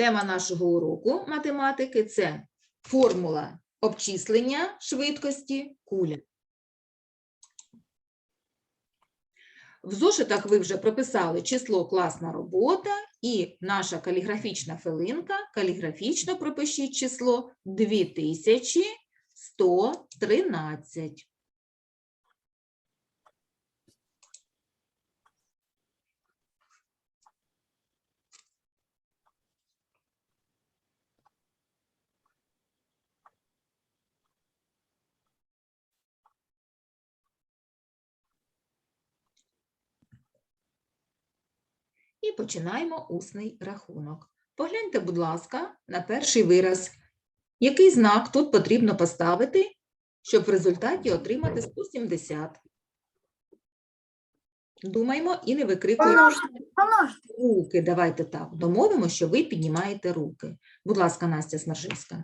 Тема нашого уроку математики це формула обчислення швидкості кулі. В зошитах ви вже прописали число класна робота і наша каліграфічна филинка. Каліграфічно пропишіть число 2113. І починаємо усний рахунок. Погляньте, будь ласка, на перший вираз. Який знак тут потрібно поставити, щоб в результаті отримати 170? Думаємо і не викрикуємо руки. Давайте так. Домовимо, що ви піднімаєте руки. Будь ласка, Настя Смержинська.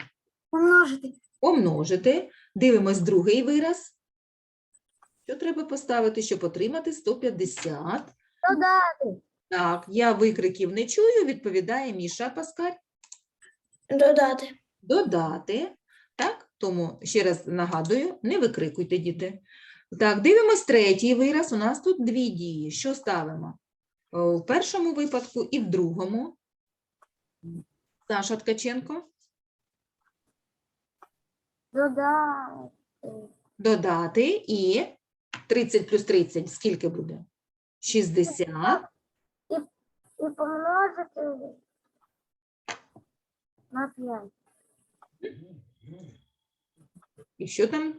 Помножити. Помножити. Дивимось другий вираз. Що треба поставити, щоб отримати 150? Додати. Так, я викриків не чую, відповідає Міша Паскаль. Додати. Додати. Так, тому ще раз нагадую, не викрикуйте, діти. Так, дивимось третій вираз. У нас тут дві дії. Що ставимо? В першому випадку і в другому. Саша Ткаченко. Додати. Додати і 30 плюс 30 скільки буде? 60. І помножити на 5. І що там?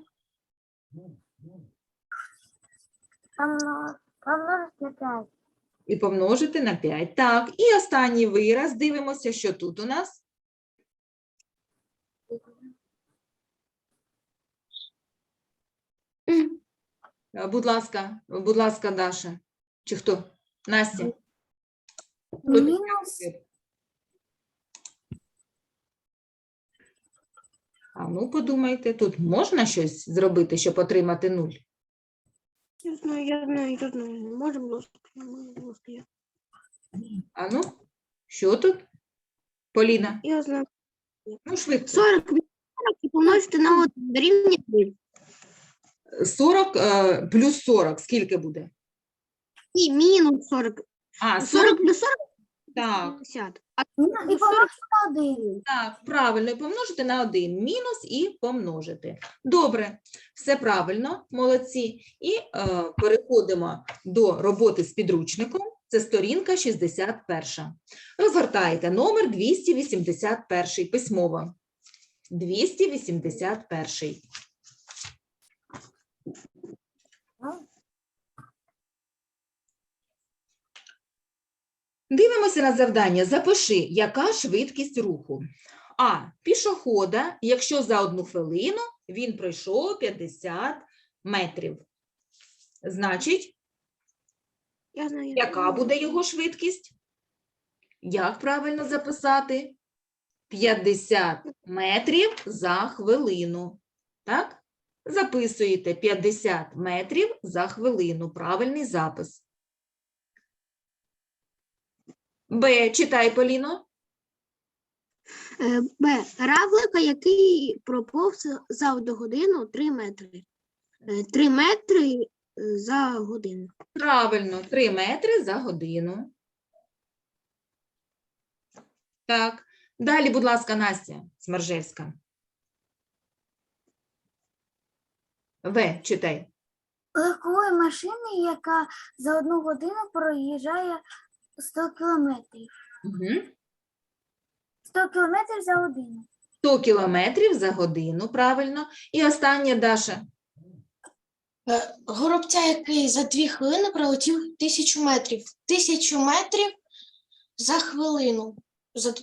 Помножити на 5. І помножити на 5. Так, і останній вираз. Дивимося, що тут у нас. Е, Будь ласка, будь ласка, Даша. Чи хто? Настя. Мінус? А ну, подумайте, тут можна щось зробити, щоб отримати нуль? Я знаю, я знаю, я знаю. Можем, будь ласка, можем, будь ласка. А ну, що тут? Поліна, Я знаю. ну швидко. 40 40 і помножити на 1 дорівнює 3. 40 е, плюс 40, скільки буде? І мінус 40. А, 40, 40 плюс 40 – так, 50. А і помножити на 1. так, правильно, і помножити на 1, мінус і помножити. Добре, все правильно, молодці. І е, переходимо до роботи з підручником. Це сторінка 61. Розгортаєте номер 281 письмово. 281. Дивимося на завдання. Запиши, яка швидкість руху. А. Пішохода, якщо за одну хвилину він пройшов 50 метрів. Значить, Я знаю. яка буде його швидкість? Як правильно записати? 50 метрів за хвилину. Так? Записуєте 50 метрів за хвилину. Правильний запис. Б. Читай, Поліно. Е, Б. Равлика, який проповз за одну годину 3 метри. 3 метри е, за годину. Правильно, 3 метри за годину. Так. Далі, будь ласка, Настя Смержевська. В, читай. Легкової машини, яка за одну годину проїжджає 100 кілометрів. Угу. 100 кілометрів за годину. 100 кілометрів за годину, правильно. І останнє, Даша. Е, Горобця, який за дві хвилини пролетів тисячу метрів. Тисячу метрів за хвилину. За, д-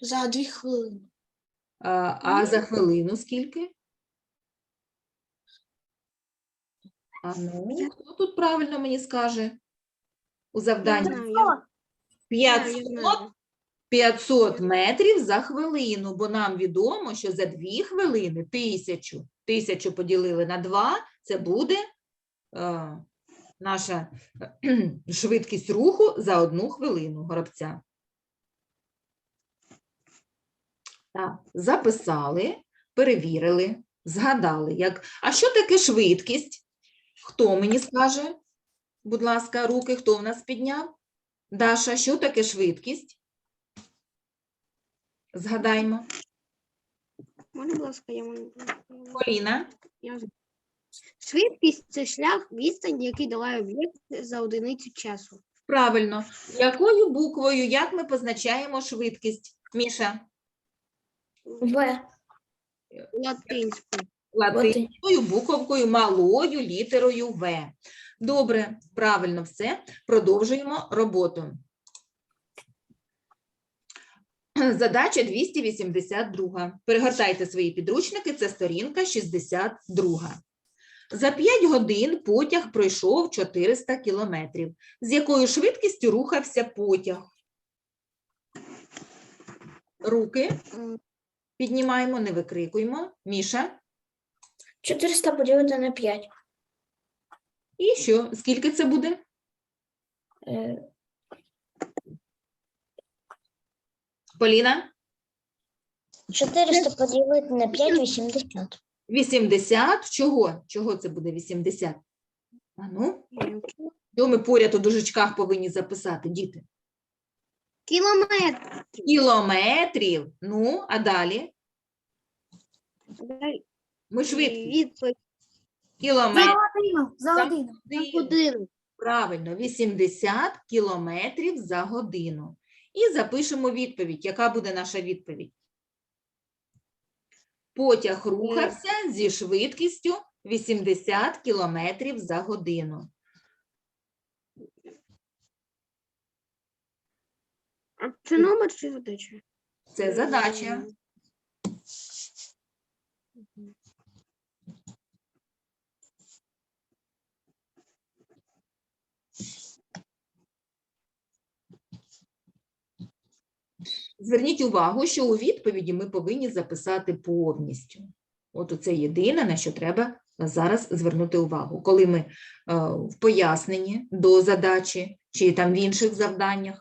за дві хвилини. А, а за хвилину скільки? А ну, хто тут правильно мені скаже? У Я завданні знаю, 500 500 метрів за хвилину, бо нам відомо, що за 2 хвилини 1000. 1000 поділили на 2, це буде е, наша швидкість руху за одну хвилину горобця. Так, записали, перевірили, згадали. Як... А що таке швидкість? Хто мені скаже? Будь ласка, руки, хто в нас підняв? Даша, що таке швидкість? Згадаймо. Можна, будь ласка, я можу. Поліна. Я Швидкість це шлях відстань, який долає об'єкт за одиницю часу. Правильно. Якою буквою, як ми позначаємо швидкість? Міша, В. Латинською. латинською буковкою, малою літерою В. Добре, правильно все. Продовжуємо роботу. Задача 282. Перегортайте свої підручники, це сторінка 62. За 5 годин потяг пройшов 400 кілометрів. З якою швидкістю рухався потяг? Руки піднімаємо, не викрикуємо. Міша. 400 поділити на 5. І що? Скільки це буде? Поліна? 400 поділити на 5 – 80. 80. Чого? Чого це буде 80? А ну, що ми поряд у дужечках повинні записати, діти? Кілометр. Кілометрів. Ну, а далі? Ми швидкі. Відповідь Кілометр. годину. За За годину. годину. Правильно, 80 кілометрів за годину. І запишемо відповідь. Яка буде наша відповідь? Потяг рухався зі швидкістю 80 кілометрів за годину. А це номер чи задача? Це задача. Зверніть увагу, що у відповіді ми повинні записати повністю. От це єдине, на що треба зараз звернути увагу. Коли ми е, в поясненні до задачі чи там в інших завданнях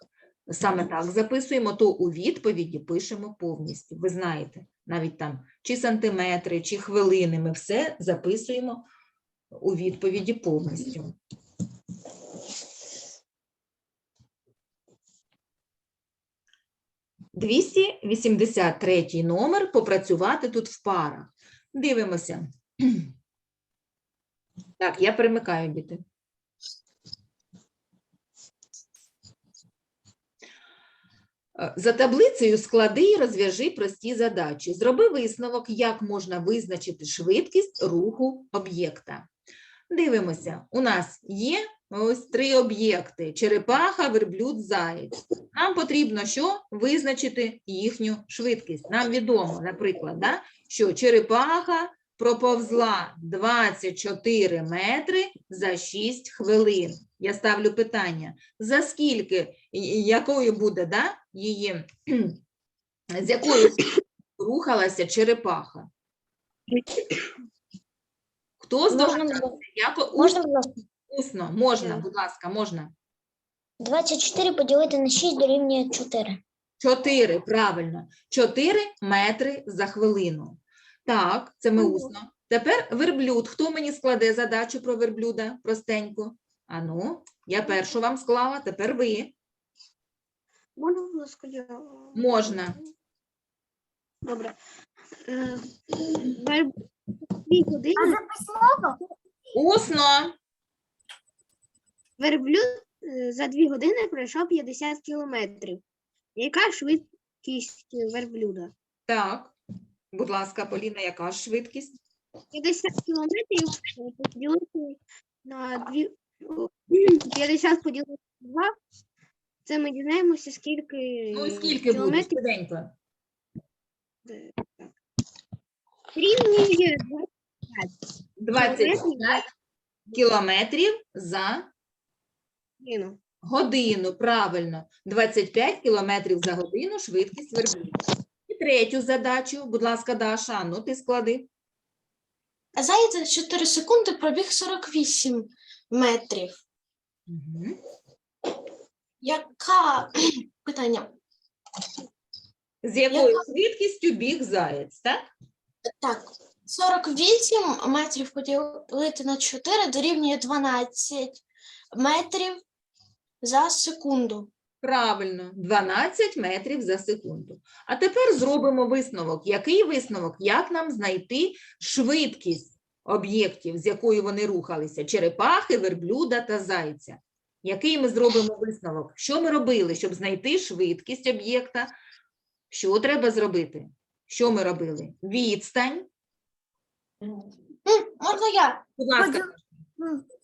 саме так записуємо, то у відповіді пишемо повністю. Ви знаєте, навіть там чи сантиметри, чи хвилини, ми все записуємо у відповіді повністю. Двісті вісімдесят третій номер попрацювати тут в парах. Дивимося. Так, я перемикаю діти. Е, За таблицею склади і розв'яжи прості задачі. Зроби висновок, як можна визначити швидкість руху об'єкта. Дивимося, у нас є ось три об'єкти: черепаха, верблюд, заєць. Нам потрібно що? Визначити їхню швидкість. Нам відомо, наприклад, да, що черепаха проповзла 24 метри за 6 хвилин. Я ставлю питання, за скільки, якою буде да, її, з якою рухалася черепаха? Хто здогадався? Можна, ласка? Усно? Можна, будь ласка, можна. 24 поділити на 6 дорівнює 4. 4, правильно. 4 метри за хвилину. Так, це ми усно. Тепер верблюд. Хто мені складе задачу про верблюда простеньку? Ану, я першу вам склала, тепер ви. Можна, будь ласка, я... Можна. Добре. Е, Дві години? Усно. Верблюд е, за дві години пройшов 50 кілометрів. Яка швидкість верблюда? Так. Будь ласка, Поліна, яка швидкість? 50 кілометрів е, поділити на дві... 50 поділити на 2. Це ми дізнаємося, скільки Ну, і скільки буде? е, так. Рівнює 25 кілометрів за годину. годину. Правильно, 25 кілометрів за годину швидкість верблюда. І третю задачу, будь ласка, Даша, ну ти склади. Заєць за 4 секунди пробіг 48 метрів. Мгм. Яка питання? З якою швидкістю біг заєць, так? Так, 48 метрів поділити на 4 дорівнює 12 метрів за секунду. Правильно, 12 метрів за секунду. А тепер зробимо висновок. Який висновок? Як нам знайти швидкість об'єктів, з якою вони рухалися? Черепахи, верблюда та зайця. Який ми зробимо висновок? Що ми робили, щоб знайти швидкість об'єкта? Що треба зробити? Що ми робили? Відстань. Можна я? Будь ласка,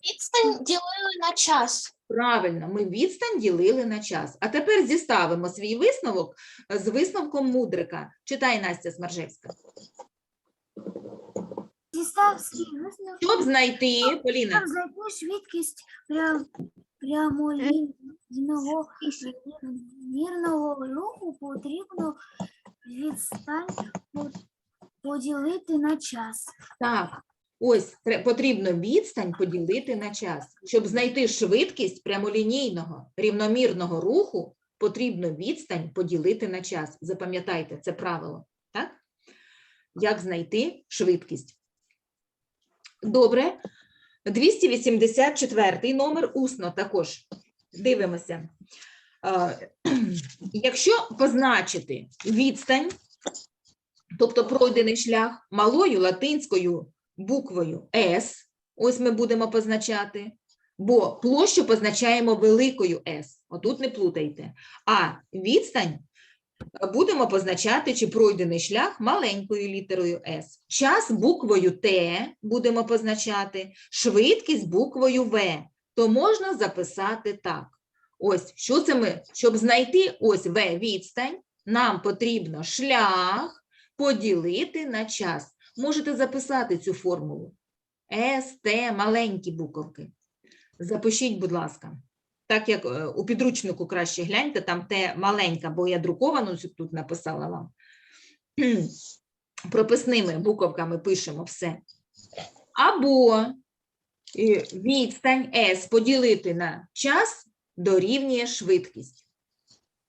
Відстань ділили на час. Правильно, ми відстань ділили на час. А тепер зіставимо свій висновок з висновком мудрика. Читай Настя Смаржевська. Дістав свій висновок, Щоб знайти, Поліна, щоб знайти швидкість прям, прямолінійного мірного руху потрібно відстань по- поділити на час. так, ось потрібно відстань поділити на час. Щоб знайти швидкість прямолінійного рівномірного руху, потрібно відстань поділити на час. Запам'ятайте це правило, так? Як знайти швидкість? Добре. 284 номер усно також. Дивимося. Якщо позначити відстань, тобто пройдений шлях малою латинською буквою S, ось ми будемо позначати, бо площу позначаємо великою S, отут не плутайте. А відстань будемо позначати, чи пройдений шлях маленькою літерою S. Час буквою T будемо позначати, швидкість буквою V. То можна записати так. Ось, що це ми? Щоб знайти ось V відстань, нам потрібно шлях поділити на час. Можете записати цю формулу. С, Т, маленькі буковки. Запишіть, будь ласка. Так як е, у підручнику краще гляньте, там Т маленька, бо я друковану тут написала вам. Прописними буковками пишемо все. Або відстань С поділити на час дорівнює швидкість.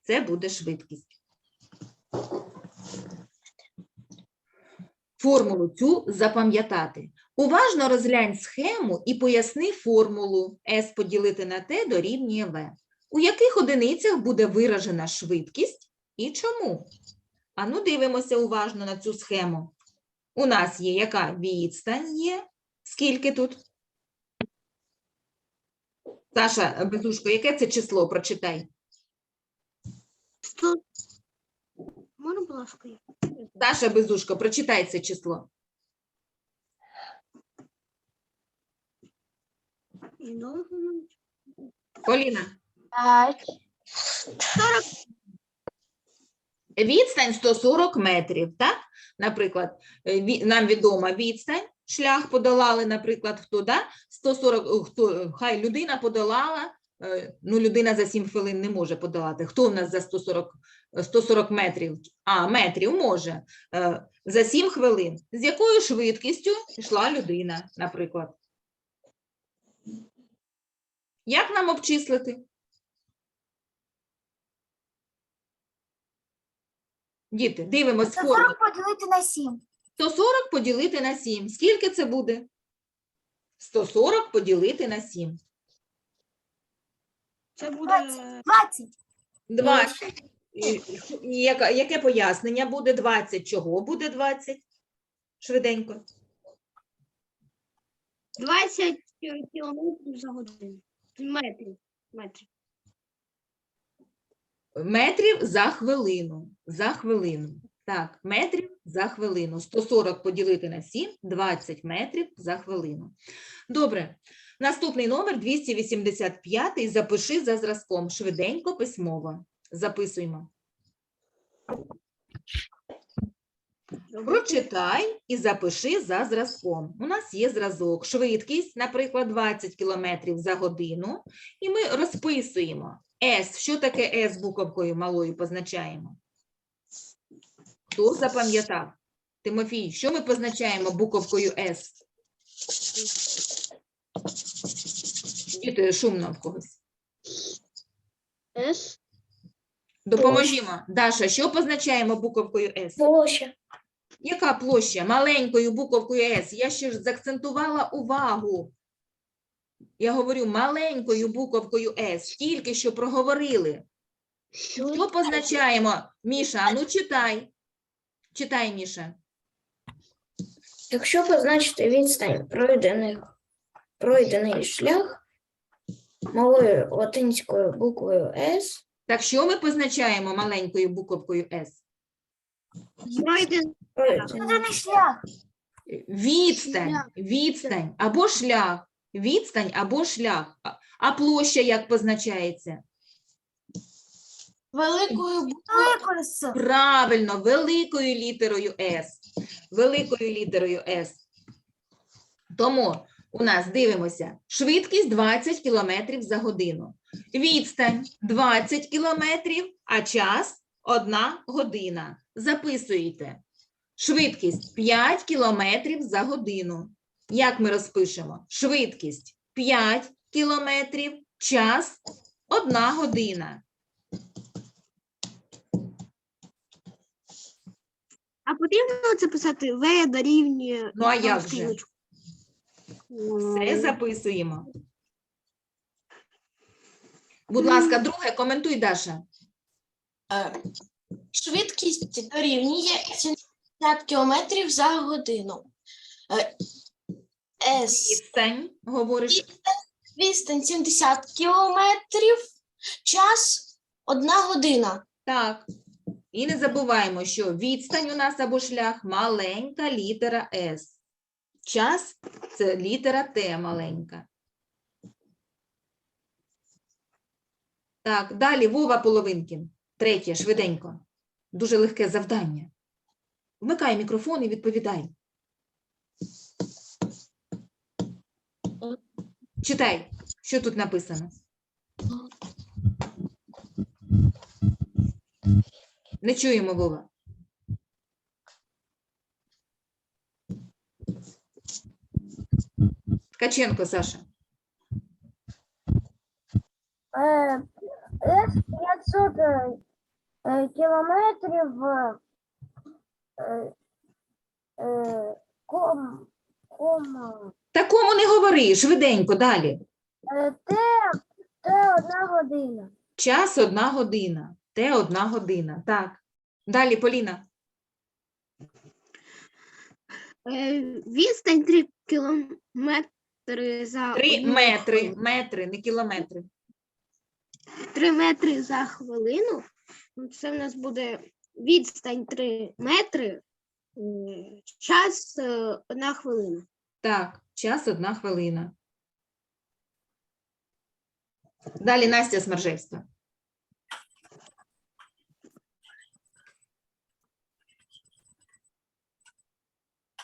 Це буде швидкість. Формулу цю запам'ятати. Уважно розглянь схему і поясни формулу S поділити на T дорівнює V. У яких одиницях буде виражена швидкість і чому? А ну дивимося уважно на цю схему. У нас є яка відстань є? Скільки тут? Саша Безушко, яке це число? Прочитай. Можна, будь ласка? Саша Безушко, прочитай це число. Поліна. 5, Відстань 140 метрів, так? Наприклад, е, нам відома відстань, шлях подолали, наприклад, хто, да? 140, о, хто, е, хай людина подолала, е, ну, людина за 7 хвилин не може подолати. Хто в нас за 140, е, 140 метрів? А, метрів може. Е, За 7 хвилин. З якою швидкістю йшла людина, наприклад? Як нам обчислити? Діти, дивимось форму. 140 поділити на 7. 140 поділити на 7. Скільки це буде? 140 поділити на 7. Це буде 20. 20. І- і яка- Яке пояснення буде 20? Чого буде 20? Швиденько. 20 кілометрів за годину. Метрів. Метрів. Метрів за хвилину. За хвилину. Так, метрів за хвилину. 140 поділити на 7, 20 метрів за хвилину. Добре. Наступний номер 285. Запиши за зразком. Швиденько письмово. Записуємо. Прочитай і запиши за зразком. У нас є зразок. Швидкість, наприклад, 20 км за годину. І ми розписуємо. С. Що таке С буковкою малою позначаємо? Хто запам'ятав? Тимофій, що ми позначаємо буковкою С? Діти, шумно в когось. С. Допоможімо. Даша, що позначаємо буковкою С? Площа. Яка площа? Маленькою буковкою С. Я ще ж заакцентувала увагу. Я говорю маленькою буковкою С. Тільки що проговорили. Що позначаємо? Міша, а ну читай. Читай, Міша. Якщо позначити відстань пройдених, пройдений шлях малою латинською буквою С, Так що ми позначаємо маленькою буковкою С? Пройдений шлях. Відстань, відстань або шлях. Відстань або шлях. А- А площа як позначається? Великою буквою С. Правильно, великою літерою С. Великою літерою С. Тому у нас дивимося швидкість 20 км за годину. Відстань 20 км, а час 1 година. Записуєте. Швидкість 5 км за годину. Як ми розпишемо? Швидкість 5 км, час 1 година. А потрібно це писати В дорівнює. Ну, а як же? Все записуємо. Будь ласка, друге, коментуй, Даша. е, швидкість дорівнює 70 км за годину. Е, С. Відстань, говориш. Відстань 70 кілометрів, час 1 година. Так. І не забуваємо, що відстань у нас або шлях маленька літера С. Час це літера Т маленька. Так, далі Вова Половинкін. Третє, швиденько. Дуже легке завдання. Вмикай мікрофон і відповідай. Читай, що тут написано. Не чуємо, Вова. Ткаченко, Саша. Е, С 500 е, кілометрів е, е, ком, ком, Такому не говори, швиденько, далі. Т, Т одна година. Час одна година. Те одна година. Так. Далі, Поліна. Відстань 3 кілометри за Три одну метри, хвилину. метри, не кілометри. 3 метри за хвилину. Ну, Це в нас буде відстань 3 метри, е, час 1 хвилина. Так, час одна хвилина. Далі Настя Смержевська.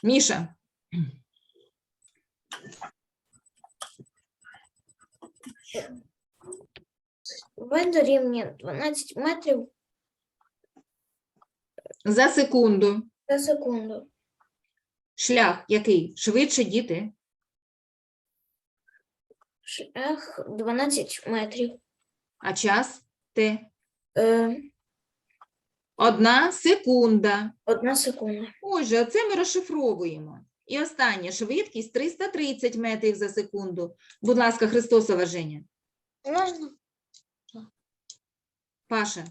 Міша. В дорівнює 12 метрів За секунду. за секунду. Шлях який? Швидше, діти. Шлях 12 метрів. А час? Те. Е, Одна секунда. одна секунда. Отже, оце ми розшифровуємо. І останнє швидкість 330 метрів за секунду. Будь ласка, Христосова Женя. Можна? Паша.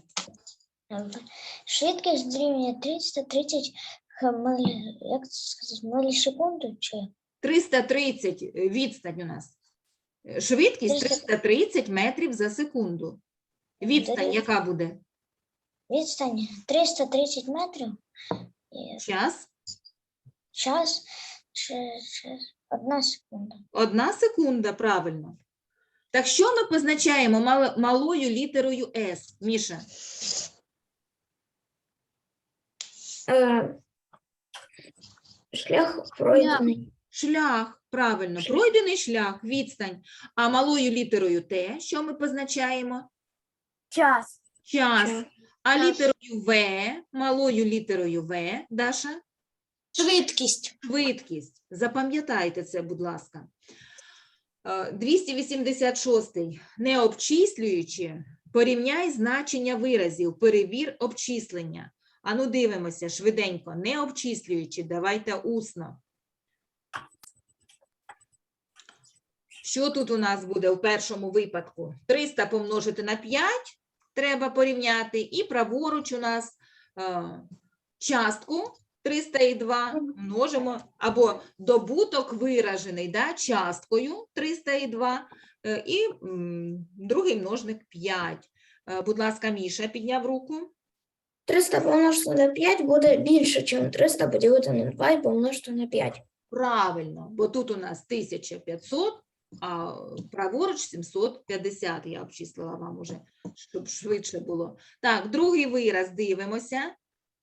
Швидкість дорівнює 330 хмиль, як це сказати, мілісекунду чи 330 е, відстань у нас. Е, Швидкість 300. 330 метрів за секунду. Відстань яка буде? відстань 330 метрів Час? час, час одна секунда. Одна секунда, правильно. Так що ми позначаємо мал- малою літерою С, Міша? Е, Шлях пройдений. Шлях, правильно, пройдений шлях, відстань. А малою літерою Т, що ми позначаємо? Час. Час. Час. А Час. літерою В, малою літерою В, Даша? Швидкість. Швидкість. Запам'ятайте це, будь ласка. Е, 286. Не обчислюючи, порівняй значення виразів, перевір обчислення. Ану, дивимося швиденько. Не обчислюючи, давайте усно. Що тут у нас буде в першому випадку? 300 помножити на 5 треба порівняти, і праворуч у нас е, частку 302 множимо, або добуток виражений да, часткою 302, е, і другий множник 5. Е, Будь ласка, Міша підняв руку. 300 помножити на 5 буде більше, ніж 300 поділити на 2 і помножити на 5. Правильно, бо тут у нас 1500, а праворуч 750, я обчислила вам уже, щоб швидше було. Так, другий вираз дивимося.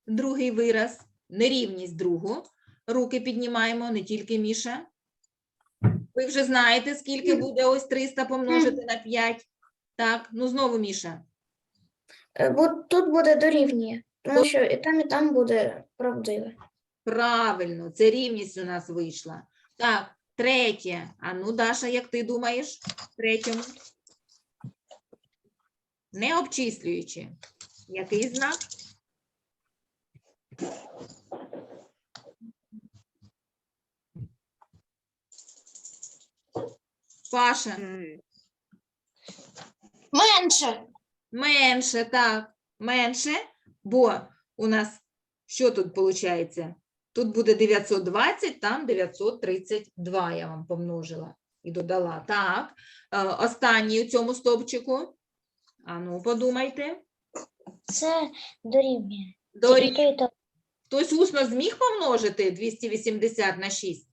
Другий вираз, нерівність другу. Руки піднімаємо, не тільки Міша. Ви вже знаєте, скільки буде ось 300 помножити на 5. Так, ну знову Міша. Е, Бо тут буде дорівнює, тому що і там, і там буде правдиве. Правильно, це рівність у нас вийшла. Так, третє. А ну, Даша, як ти думаєш? Третьому. Не обчислюючи. Який знак? Паша, Менше. менше, так, менше, бо у нас що тут виходить? Тут буде 920, там 932 я вам помножила і додала. Так, е, останній у цьому стовпчику. А ну, подумайте. Це дорівнює. Дорі... Тільки то, Хтось усно зміг помножити 280 на 6?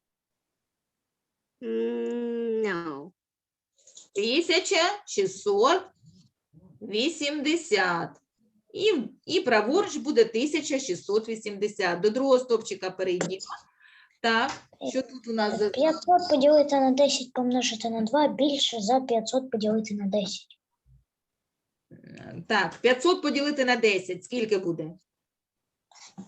No. 1680. І, і праворуч буде 1680. До другого стовпчика перейдімо. Так, що тут у нас за 500 поділити на 10 помножити на 2 більше за 500 поділити на 10. Так, 500 поділити на 10. Скільки буде?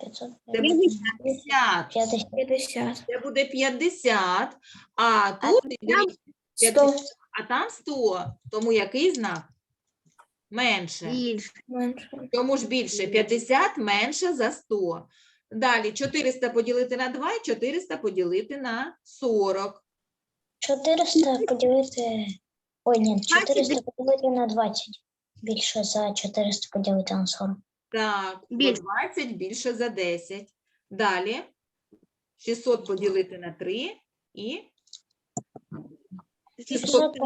500 Це буде 50. 50. 50. Це буде 50. А тут дивіться, 100 а там 100. Тому який знак? Менше. Більше. менше. Чому ж більше? 50 менше за 100. Далі 400 поділити на 2 і 400 поділити на 40. 400 поділити. Ой, ні, 400 поділити на 20. Більше за 400 поділити на 40. Так, Більше. 20 більше за 10. Далі 600 поділити на 3 і 600 600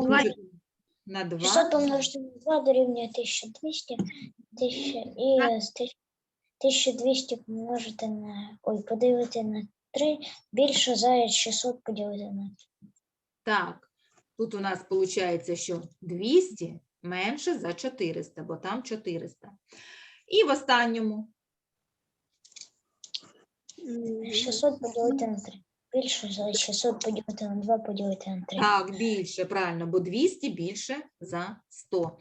на 2. 600 помножити на 2 дорівнює 1200. 1000, і з 1200 помножити на. Ой, поділити на 3 більше за 600 поділити на Так, тут у нас виходить, що 200 менше за 400, бо там 400. І в останньому 600 поділити на 3. Більше за 600 поділити на 2 поділити на 3. Так, більше, правильно, бо 200 більше за 100.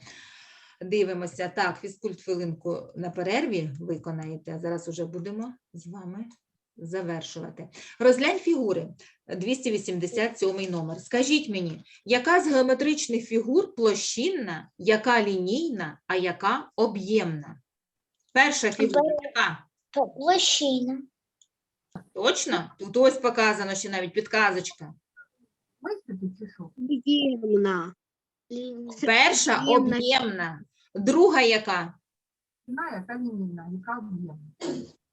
Дивимося. Так, фізкульт хвилинку на перерві виконаєте. а Зараз уже будемо з вами завершувати. Розглянь фігури. 287 номер. Скажіть мені, яка з геометричних фігур площинна, яка лінійна, а яка об'ємна? Перша фігура яка? Точно? Тут ось показано ще навіть підказочка. Об'ємна. Перша Об'ємна. Друга яка?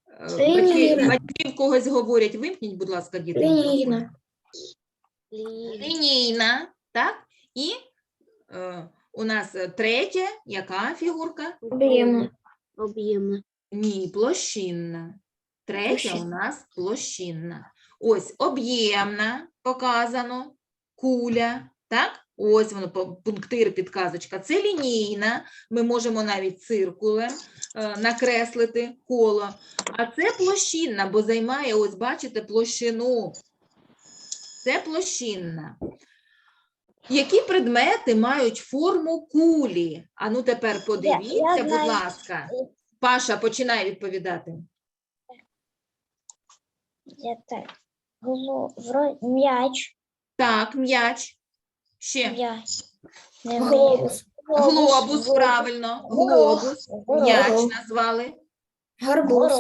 Е, Батьки, батьки в когось говорять, вимкніть, будь ласка, діти. Лінійна. Лінійна, так? І е, у нас е, третя, яка фігурка? Об'ємна. Об'ємна. Ні, площинна. Третя у нас площинна. Ось об'ємна показано, куля, так? Ось воно, пунктир, підказочка. Це лінійна. Ми можемо навіть циркулем е, накреслити коло. А це площинна, бо займає, ось бачите, площину. Це площинна. Які предмети мають форму кулі? А ну тепер подивіться, будь ласка. Паша, починай відповідати. Я так. М'яч, Так, м'яч. Ще. м'яч. Глобус. Глобус, правильно. Глобус. М'яч назвали. Гарбуз.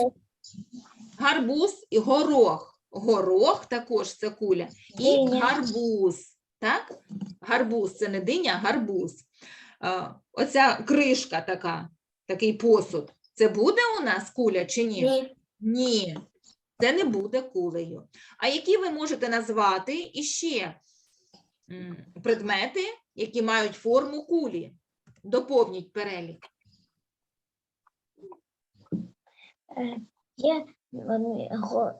Гарбуз і горох. Горох також це куля. І гарбуз. Так? Гарбуз це не диня, а гарбуз. Оця кришка така, такий посуд. Це буде у нас куля чи ні? Ні. Ні, це не буде кулею. А які ви можете назвати іще предмети, які мають форму кулі? Доповніть перелік. Е, Є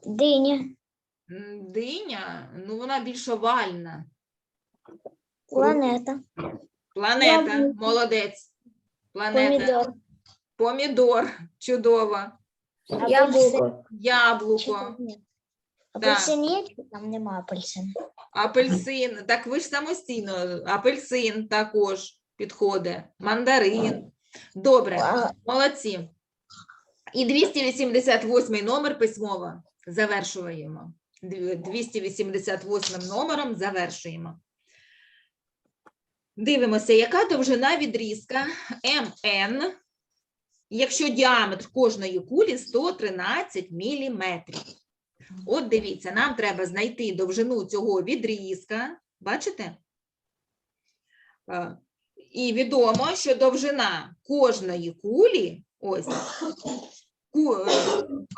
диня, Диня, ну вона більш овальна. Планета, Планета, Яблуко. молодець. Планета. помідор, Помідор, чудово. Яблуко. Яблуко, Апельсин є, чи там нема апельсину? апельсин. Так ви ж самостійно. Апельсин також підходить. Мандарин. Добре. Молодці. І 288 номер письмово завершуємо. 288 номером завершуємо. Дивимося, яка довжина відрізка МН, якщо діаметр кожної кулі 113 мм. От дивіться, нам треба знайти довжину цього відрізка. Бачите? Е, І відомо, що довжина кожної кулі, ось, е,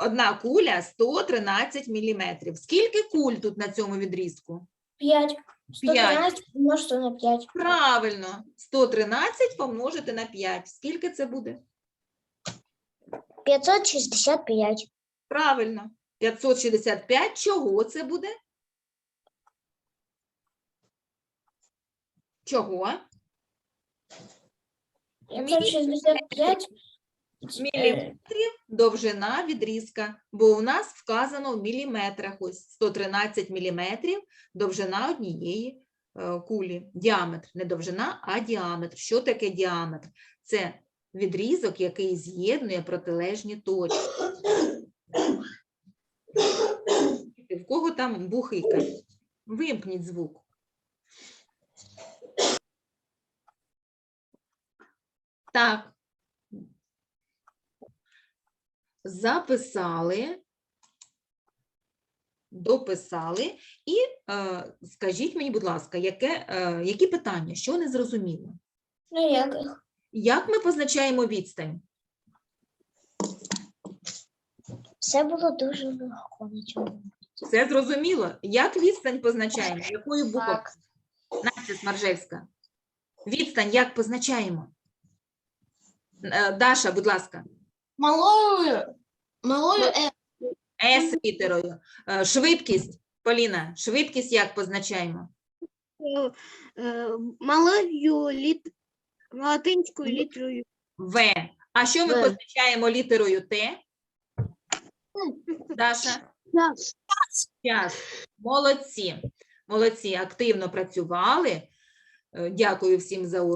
одна куля 113 мм. Скільки куль тут на цьому відрізку? 5. П'ять. 113 помножити на 5. Правильно, 113 помножити на 5. Скільки це буде? 565. Правильно. 565. Чого це буде? Чого? 565 Міліметрів довжина відрізка, бо у нас вказано в міліметрах. Ось 113 міліметрів довжина однієї е, кулі. Діаметр, не довжина, а діаметр. Що таке діаметр? Це відрізок, який з'єднує протилежні точки. В кого там бухикає? Вимкніть звук. Так. Записали, дописали і е, скажіть мені, будь ласка, яке, е, які питання, що не зрозуміло? Ніяких. Як ми позначаємо відстань? Все було дуже легко. Все зрозуміло? Як відстань позначаємо? Якою буквою? Настя Смаржевська. Відстань як позначаємо? Е, Даша, будь ласка. Малою, малою Е. С літерою. Е, Швидкість. Поліна, швидкість як позначаємо? Е, е, Малою літ... латинською літерою В. А що ми В. позначаємо літерою Т? Даша? Час. Час. Молодці. Молодці, активно працювали. Е, Дякую всім за урок.